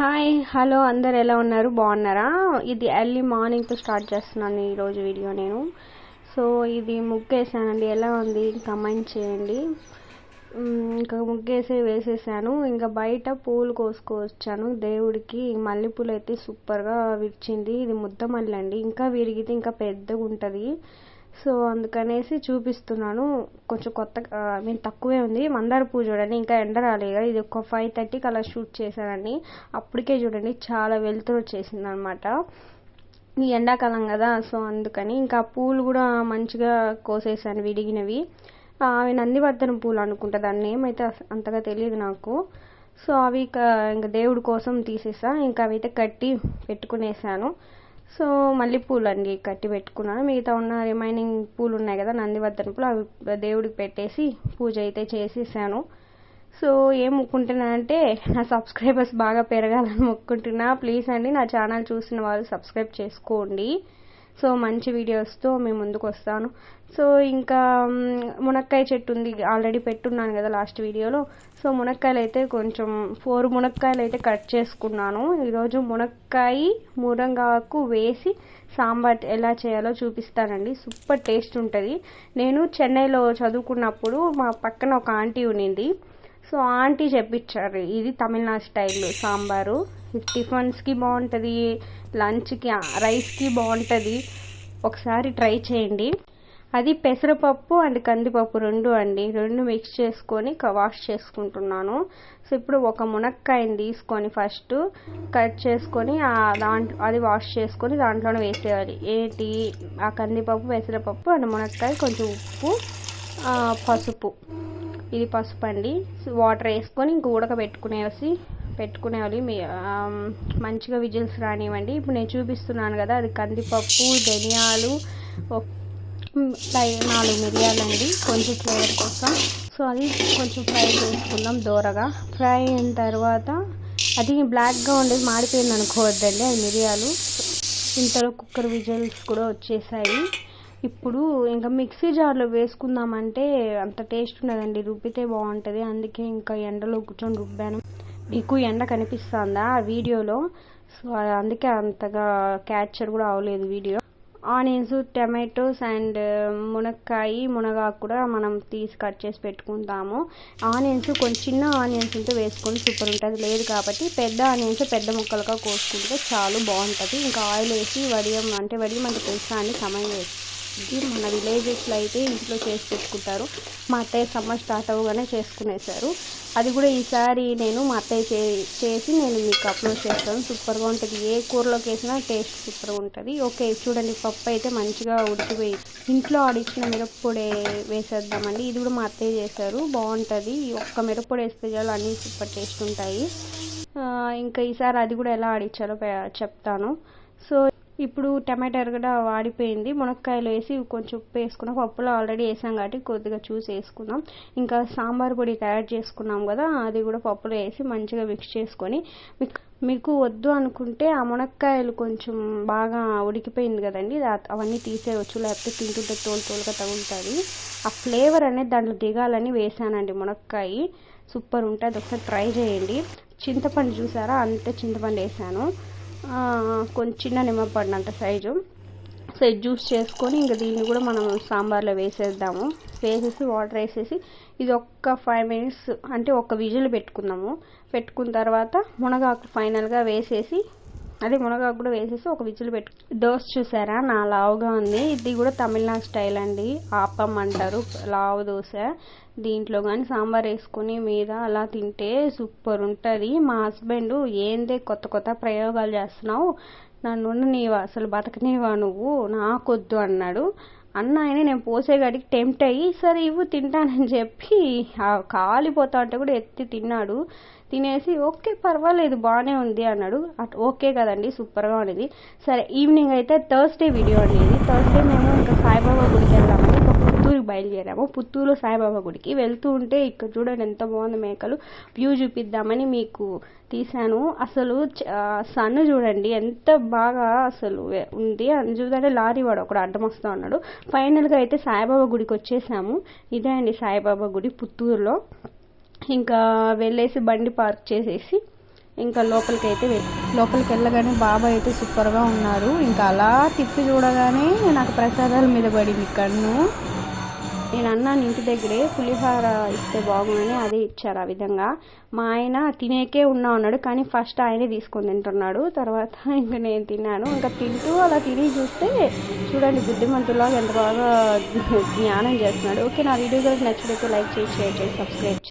Hi hello అందరు ఎలా ఉన్నారు? బాగున్నారా? ఇది ఎర్లీ మార్నింగ్తో స్టార్ట్ చేస్తున్నాను ఈరోజు వీడియో నేను. సో ఇది ముగ్గేసానండి. ఎలా ఉంది? కమెంట్ చేయండి. ఇంకా ముగ్గేసి వేసేసాను. ఇంకా బయట పూలు కోసుకొచ్చాను. దేవుడికి మల్లెపూలు అయితే సూపర్గా విరిచింది. ఇది ముద్ద మల్లె అండి. ఇంకా విరిగితే ఇంకా పెద్దగా ఉంటుంది సో అందుకనేసి చూపిస్తున్నాను. కొంచెం కొత్త మీన్ తక్కువే ఉంది. మందార పువ్వు చూడండి ఇంకా ఎండ రాలేదు కదా. ఇది ఒక ఫైవ్ థర్టీకి అలా షూట్ చేశానండి. అప్పటికే చూడండి చాలా వెలుతురు వచ్చేసింది అనమాట ఈ ఎండాకాలం కదా సో అందుకని ఇంకా పూలు కూడా మంచిగా కోసేసాను విడిగినవి అవి నందివర్ధన పూలు అనుకుంటా దాన్ని నేమ్ అయితే అంతగా తెలియదు నాకు. సో అవి ఇంకా దేవుడి కోసం తీసేసా. ఇంకా అవి అయితే కట్టి పెట్టుకునేసాను. సో మల్లెపూలు అండి కట్టి పెట్టుకున్నాను. మిగతా ఉన్న రిమైనింగ్ పూలు ఉన్నాయి కదా నందివర్ధన పూలు అవి దేవుడికి పెట్టేసి పూజ అయితే చేసేసాను. సో ఏం మొక్కుంటున్నానంటే నా సబ్స్క్రైబర్స్ బాగా పెరగాలని మొక్కుంటున్నా. ప్లీజ్ అండి నా ఛానల్ చూసిన వాళ్ళు సబ్స్క్రైబ్ చేసుకోండి. సో మంచి వీడియోస్తో మేము ముందుకు వస్తాను సో ఇంకా మునక్కాయ చెట్టు ఉంది ఆల్రెడీ పెట్టున్నాను కదా లాస్ట్ వీడియోలో. సో మునక్కాయలు అయితే కొంచెం ఫోర్ మునక్కాయలు అయితే కట్ చేసుకున్నాను. ఈరోజు మునక్కాయ మురంగాకు వేసి సాంబార్ ఎలా చేయాలో చూపిస్తానండి. సూపర్ టేస్ట్ ఉంటుంది. నేను చెన్నైలో చదువుకున్నప్పుడు మా పక్కన ఒక ఆంటీ ఉండింది. సో ఆంటీ చెప్పించారు ఇది తమిళనాడు స్టైల్ సాంబారు. టిఫిన్స్కి బాగుంటుంది లంచ్కి రైస్కి బాగుంటుంది ఒకసారి ట్రై చేయండి. అది పెసరపప్పు అండ్ కందిపప్పు రెండు అండి. రెండు మిక్స్ చేసుకొని వాష్ చేసుకుంటున్నాను. సో ఇప్పుడు ఒక మునక్కాయని తీసుకొని ఫస్ట్ కట్ చేసుకొని దాంట్లో అది వాష్ చేసుకొని దాంట్లోనే వేసేయాలి. ఏంటి? ఆ కందిపప్పు పెసరపప్పు అండ్ మునక్కాయ కొంచెం ఉప్పు పసుపు. ఇది పసుపు అండి వాటర్ వేసుకొని ఇంక ఉడకబెట్టుకునేసి పెట్టుకునేవాళ్ళు. మీ మంచిగా విజిల్స్ రానివ్వండి. ఇప్పుడు నేను చూపిస్తున్నాను కదా అది కందిపప్పు ధనియాలు ఒక నాలుగు మిరియాలండి కొంచెం ఫ్లేవర్ కోసం. సో అది కొంచెం ఫ్రై చేసుకుందాం దూరగా. ఫ్రై అయిన తర్వాత అది బ్లాక్గా ఉండేది మాడిపోయింది అనుకోవద్దండి అది మిరియాలు. ఇంతలో కుక్కర్ విజిల్స్ కూడా వచ్చేసాయి. ఇప్పుడు ఇంకా మిక్సీ జార్లో వేసుకుందామంటే అంత టేస్ట్ ఉండదండి రుబ్బితే బాగుంటుంది. అందుకే ఇంకా ఎండలో కూర్చొని రుబ్బాను. మీకు ఎండ కనిపిస్తుందా ఆ వీడియోలో? సో అందుకే అంతగా క్యాప్చర్ కూడా అవ్వలేదు video. Onions tomatoes and uh, మునక్కాయ మునగాకు కూడా మనం తీసి కట్ చేసి పెట్టుకుంటాము. ఆనియన్స్ కొంచెం చిన్న ఆనియన్స్ ఉంటే వేసుకొని సూపర్ ఉంటుంది. లేదు కాబట్టి పెద్ద ఆనియన్స్ పెద్ద ముక్కలుగా కోసుకుంటే చాలు బాగుంటుంది. ఇంకా ఆయిల్ వేసి వడియం అంటే వడియం అంటే తెలుసా అని సమయం వేసి. ఇది మన విలేజెస్లో అయితే ఇంట్లో చేసి పెట్టుకుంటారు. మా అత్తయ్య సమ్మర్ స్టార్ట్ అవ్వగానే చేసుకునేసారు అది కూడా ఈసారి నేను మా అత్తయ్య చే చేసి నేను మీకు అప్లోడ్ చేస్తాను. సూపర్గా ఉంటుంది. ఏ కూరలోకి వేసినా టేస్ట్ సూపర్గా ఉంటుంది. ఓకే చూడండి. పప్పు అయితే మంచిగా ఉడికిపోయి ఇంట్లో ఆడిచ్చిన మిరప్పొడి వేసేద్దామండి. ఇది కూడా మా అత్తయ్య చేశారు. బాగుంటుంది. ఒక్క మిరప్పొడి వేస్తే చాలు అన్నీ సూపర్ టేస్ట్ ఉంటాయి. ఇంకా ఈసారి అది కూడా ఎలా ఆడించాలో చెప్తాను. సో ఇప్పుడు టమాటా కూడా వాడిపోయింది. మునక్కాయలు వేసి కొంచెం ఉప్పు వేసుకున్నాం. పప్పులో ఆల్రెడీ వేసాం కాబట్టి కొద్దిగా చూసి వేసుకున్నాం. ఇంకా సాంబార్ పొడి తయారు చేసుకున్నాం కదా అది కూడా పప్పులో వేసి మంచిగా మిక్స్ చేసుకొని మీకు మీకు వద్దు అనుకుంటే ఆ మునక్కాయలు కొంచెం బాగా ఉడికిపోయింది కదండి. అవన్నీ తీసేయవచ్చు. లేకపోతే తింటుంటే తోలు తోలుగా తగులుతుంది ఆ ఫ్లేవర్ అనేది దాంట్లో దిగాలని వేసానండి మునక్కాయ. సూపర్ ఉంటుంది ఒకసారి ట్రై చేయండి. చింతపండు చూసారా? అంతే చింతపండు వేసాను. కొంచెం చిన్న నిమ్మపండు అంత సైజు. సో ఇది జ్యూస్ చేసుకొని ఇంకా దీన్ని కూడా మనం సాంబార్లో వేసేద్దాము. వేసేసి వాటర్ వేసేసి ఇది ఒక్క ఫైవ్ మినిట్స్ అంటే ఒక్క విజిల్ పెట్టుకుందాము పెట్టుకున్న తర్వాత మునగాకు ఫైనల్గా వేసేసి అదే మునగాకు కూడా వేసేసి ఒక విజిల్ పెట్టు దోశ చూసారా? నా లావుగా ఉంది. ఇది కూడా తమిళనాడు స్టైల్ అండి. ఆపం అంటారు లావు దోశ. దీంట్లో కానీ సాంబార్ వేసుకొని మీద అలా తింటే సూపర్ ఉంటుంది. మా హస్బెండ్ ఏందే కొత్త కొత్త ప్రయోగాలు చేస్తున్నావు? నన్ను నీవా అసలు బతకనివా నువ్వు? నాకొద్దు అన్నాడు. అన్న ఆయన నేను పోసేగాడికి టెంప్ట్ అయ్యి సరే ఇవ్వు తింటానని చెప్పి ఆ కాలిపోతా ఉంటే కూడా ఎత్తి తిన్నాడు. తినేసి ఓకే పర్వాలేదు బాగానే ఉంది అన్నాడు. అట్ ఓకే కదండి సూపర్గా ఉండేది సరే ఈవినింగ్ అయితే థర్స్డే వీడియో అండి ఇది. థర్స్డే మేము ఇంకా సాయిబాబా గుడికి వెళ్దామని ఇంకా పుత్తూరుకి బయలుదేరాము పుత్తూరులో సాయిబాబా గుడికి వెళ్తూ ఉంటే ఇక్కడ చూడండి ఎంత బాగుంది మేకలు. వ్యూ చూపిద్దామని మీకు తీశాను. అసలు సన్ చూడండి ఎంత బాగా అసలు ఉంది. అని చూడండి లారీ వాడు ఒకడు అడ్డం వస్తా ఉన్నాడు. ఫైనల్గా అయితే సాయిబాబా గుడికి వచ్చేసాము. ఇదే అండి సాయిబాబా గుడి పుత్తూరులో. ఇంకా వెళ్ళేసి బండి పార్క్ చేసేసి ఇంకా లోపలికి అయితే లోపలికి వెళ్ళగానే బాబాయ్ అయితే సూపర్గా ఉన్నారు. ఇంకా అలా తిప్పి చూడగానే నాకు ప్రసాదాల మీద పడింది కన్ను. నేను అన్నాను ఇంటి దగ్గరే పులిహోర ఇస్తే బాగుందని అదే ఇచ్చారు ఆ విధంగా. మా ఆయన తినేకే ఉన్నా ఉన్నాడు కానీ ఫస్ట్ ఆయనే తీసుకొని తింటున్నాడు. తర్వాత ఇంకా నేను తిన్నాను. ఇంకా తింటూ అలా తిని చూస్తే చూడండి బుద్ధిమంతులాగా ఎంత బాగా జ్ఞానం చేస్తున్నాడు. ఓకే నా వీడియో కనుక నచ్చినట్టు లైక్ చేసి షేర్ చేసి సబ్స్క్రైబ్